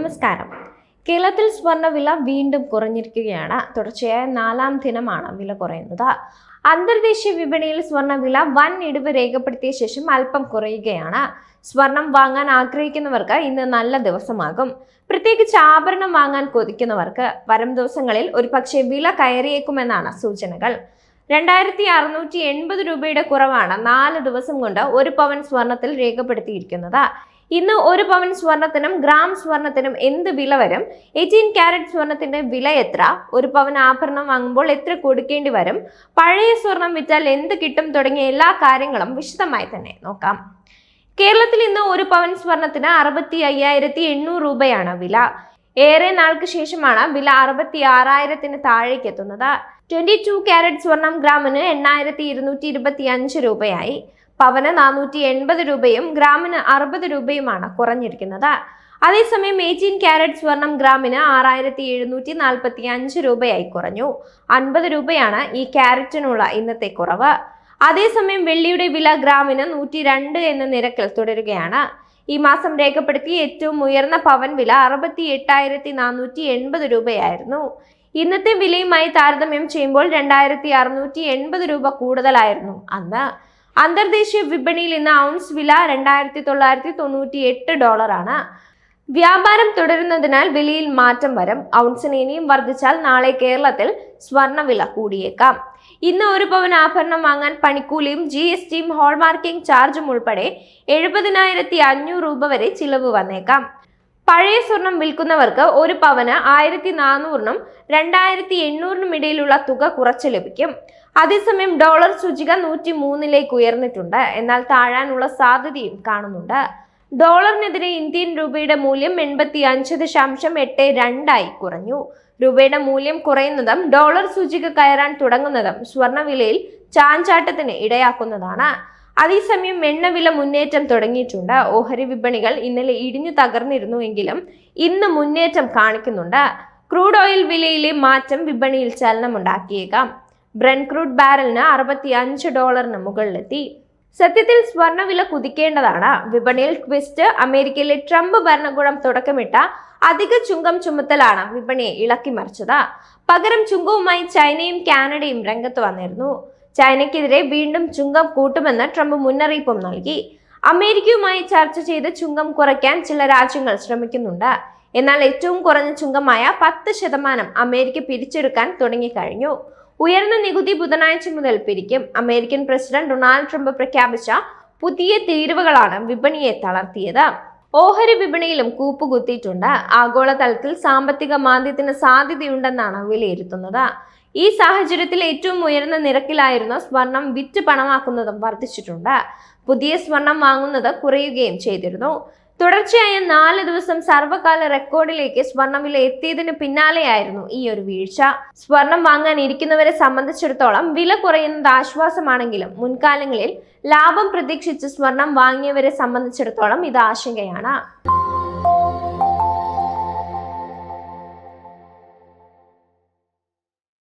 നമസ്കാരം. കേരളത്തിൽ സ്വർണവില വീണ്ടും കുറഞ്ഞിരിക്കുകയാണ്. തുടർച്ചയായ നാലാം ദിനമാണ് വില കുറയുന്നത്. അന്തർദേശീയ വിപണിയിൽ സ്വർണവില വൻ ഇടിവ് രേഖപ്പെടുത്തിയ ശേഷം അല്പം കുറയുകയാണ്. സ്വർണം വാങ്ങാൻ ആഗ്രഹിക്കുന്നവർക്ക് ഇന്ന് നല്ല ദിവസമാകും. പ്രത്യേകിച്ച് ആഭരണം വാങ്ങാൻ കൊതിക്കുന്നവർക്ക് വരും ദിവസങ്ങളിൽ ഒരുപക്ഷെ വില കയറിയേക്കുമെന്നാണ് സൂചനകൾ. രണ്ടായിരത്തി അറുന്നൂറ്റി എൺപത് രൂപയുടെ കുറവാണ് നാല് ദിവസം കൊണ്ട് ഒരു പവൻ സ്വർണത്തിൽ രേഖപ്പെടുത്തിയിരിക്കുന്നത്. ഇന്ന് ഒരു പവൻ സ്വർണത്തിനും ഗ്രാം സ്വർണത്തിനും എന്ത് വില വരും? എയ്റ്റീൻ ക്യാരറ്റ് സ്വർണത്തിന്റെ വില എത്ര? ഒരു പവൻ ആഭരണം വാങ്ങുമ്പോൾ എത്ര കൊടുക്കേണ്ടി വരും? പഴയ സ്വർണം വിറ്റാൽ എന്ത് കിട്ടും? തുടങ്ങിയ എല്ലാ കാര്യങ്ങളും വിശദമായി തന്നെ നോക്കാം. കേരളത്തിൽ ഇന്ന് ഒരു പവൻ സ്വർണത്തിന് അറുപത്തി അയ്യായിരത്തി എണ്ണൂറ് രൂപയാണ് വില. ഏറെ നാൾക്ക് ശേഷമാണ് വില അറുപത്തി ആറായിരത്തിന് താഴേക്ക് എത്തുന്നത്. ട്വന്റി ടു ക്യാരറ്റ് സ്വർണം ഗ്രാമിന് എണ്ണായിരത്തി ഇരുന്നൂറ്റി ഇരുപത്തി അഞ്ച് രൂപയായി. പവന് നാനൂറ്റി എൺപത് രൂപയും ഗ്രാമിന് അറുപത് രൂപയുമാണ് കുറഞ്ഞിരിക്കുന്നത്. അതേസമയം എയ്റ്റീൻ ക്യാരറ്റ് സ്വർണം ഗ്രാമിന് ആറായിരത്തി എഴുന്നൂറ്റി നാൽപ്പത്തി അഞ്ച് രൂപയായി കുറഞ്ഞു. അൻപത് രൂപയാണ് ഈ ക്യാരറ്റിനുള്ള ഇന്നത്തെ കുറവ്. അതേസമയം വെള്ളിയുടെ വില ഗ്രാമിന് നൂറ്റി രണ്ട് എന്ന നിരക്കിൽ തുടരുകയാണ്. ഈ മാസം രേഖപ്പെടുത്തിയ ഏറ്റവും ഉയർന്ന പവൻ വില അറുപത്തി എട്ടായിരത്തി നാനൂറ്റി എൺപത് രൂപയായിരുന്നു. ഇന്നത്തെ വിലയുമായി താരതമ്യം ചെയ്യുമ്പോൾ രണ്ടായിരത്തി അറുന്നൂറ്റി എൺപത് രൂപ കൂടുതലായിരുന്നു അന്ന്. അന്തർദേശീയ വിപണിയിൽ ഇന്ന് ഔൺസ് വില രണ്ടായിരത്തി തൊള്ളായിരത്തി തൊണ്ണൂറ്റി എട്ട് ഡോളറാണ്. വ്യാപാരം തുടരുന്നതിനാൽ വിലയിൽ മാറ്റം വരും. ഔൺസിന് ഇനിയും വർദ്ധിച്ചാൽ നാളെ കേരളത്തിൽ സ്വർണവില കൂടിയേക്കാം. ഇന്ന് ഒരു പവൻ ആഭരണം വാങ്ങാൻ പണിക്കൂലിയും ജി എസ് ടിയും ഹോൾമാർക്കിംഗ് ചാർജും ഉൾപ്പെടെ എഴുപതിനായിരത്തി അഞ്ഞൂറ് രൂപ വരെ ചിലവ് വന്നേക്കാം. പഴയ സ്വർണം വിൽക്കുന്നവർക്ക് ഒരു പവന് ആയിരത്തി നാനൂറിനും രണ്ടായിരത്തി എണ്ണൂറിനും ഇടയിലുള്ള തുക കുറച്ച് ലഭിക്കും. അതേസമയം ഡോളർ സൂചിക നൂറ്റി മൂന്നിലേക്ക് ഉയർന്നിട്ടുണ്ട്. എന്നാൽ താഴാനുള്ള സാധ്യതയും കാണുന്നുണ്ട്. ഡോളറിനെതിരെ ഇന്ത്യൻ രൂപയുടെ മൂല്യം എൺപത്തി അഞ്ച് ദശാംശം എട്ട് രണ്ടായി കുറഞ്ഞു. രൂപയുടെ മൂല്യം കുറയുന്നതും ഡോളർ സൂചിക കയറാൻ തുടങ്ങുന്നതും സ്വർണവിലയിൽ ചാഞ്ചാട്ടത്തിന് ഇടയാക്കുന്നതാണ്. അതേസമയം എണ്ണവില മുന്നേറ്റം തുടങ്ങിയിട്ടുണ്ട്. ഓഹരി വിപണികൾ ഇന്നലെ ഇടിഞ്ഞു തകർന്നിരുന്നു എങ്കിലും ഇന്ന് മുന്നേറ്റം കാണിക്കുന്നുണ്ട്. ക്രൂഡ് ഓയിൽ വിലയിലെ മാറ്റം വിപണിയിൽ ചലനമുണ്ടാക്കിയേക്കാം. ബ്രൻ ക്രൂഡ് ബാരലിന് അറുപത്തി അഞ്ച് ഡോളറിന് മുകളിലെത്തി. സത്യത്തിൽ സ്വർണവില കുതിക്കേണ്ടതാണ്. വിപണിയിൽ ട്വിസ്റ്റ് അമേരിക്കയിലെ ട്രംപ് ഭരണകൂടം തുടക്കമിട്ട അധിക ചുങ്കം ചുമത്തലാണ് വിപണിയെ ഇളക്കിമറിച്ചത് പകരം ചുങ്കവുമായി ചൈനയും കാനഡയും രംഗത്ത് വന്നിരുന്നു. ചൈനയ്ക്കെതിരെ വീണ്ടും ചുങ്കം കൂട്ടുമെന്ന് ട്രംപ് മുന്നറിയിപ്പും നൽകി. അമേരിക്കയുമായി ചർച്ച ചെയ്ത് ചുങ്കം കുറയ്ക്കാൻ ചില രാജ്യങ്ങൾ ശ്രമിക്കുന്നുണ്ട്. എന്നാൽ ഏറ്റവും കുറഞ്ഞ ചുങ്കമായ പത്ത് ശതമാനം അമേരിക്ക പിരിച്ചെടുക്കാൻ തുടങ്ങിക്കഴിഞ്ഞു. ഉയർന്ന നികുതി ബുധനാഴ്ച മുതൽ പിരിക്കും. അമേരിക്കൻ പ്രസിഡന്റ് ഡൊണാൾഡ് ട്രംപ് പ്രഖ്യാപിച്ച പുതിയ തീരുവകളാണ് വിപണിയെ തളർത്തിയത്. ഓഹരി വിപണിയിലും കൂപ്പുകുത്തിയിട്ടുണ്ട്. ആഗോളതലത്തിൽ സാമ്പത്തിക മാന്ദ്യത്തിന് സാധ്യതയുണ്ടെന്നാണ് വിലയിരുത്തുന്നത്. ഈ സാഹചര്യത്തിൽ ഏറ്റവും ഉയർന്ന നിരക്കിലായിരുന്ന സ്വർണം വിറ്റ് പണമാക്കുന്നതും വർദ്ധിച്ചിട്ടുണ്ട്. പുതിയ സ്വർണം വാങ്ങുന്നത് കുറയുകയും ചെയ്തിരുന്നു. തുടർച്ചയായ നാല് ദിവസം സർവകാല റെക്കോർഡിലേക്ക് സ്വർണ വില എത്തിയതിന് പിന്നാലെയായിരുന്നു ഈ ഒരു വീഴ്ച. സ്വർണം വാങ്ങാൻ ഇരിക്കുന്നവരെ സംബന്ധിച്ചിടത്തോളം വില കുറയുന്നത് ആശ്വാസമാണെങ്കിലും മുൻകാലങ്ങളിൽ ലാഭം പ്രതീക്ഷിച്ച് സ്വർണം വാങ്ങിയവരെ സംബന്ധിച്ചിടത്തോളം ഇത് ആശങ്കയാണ്.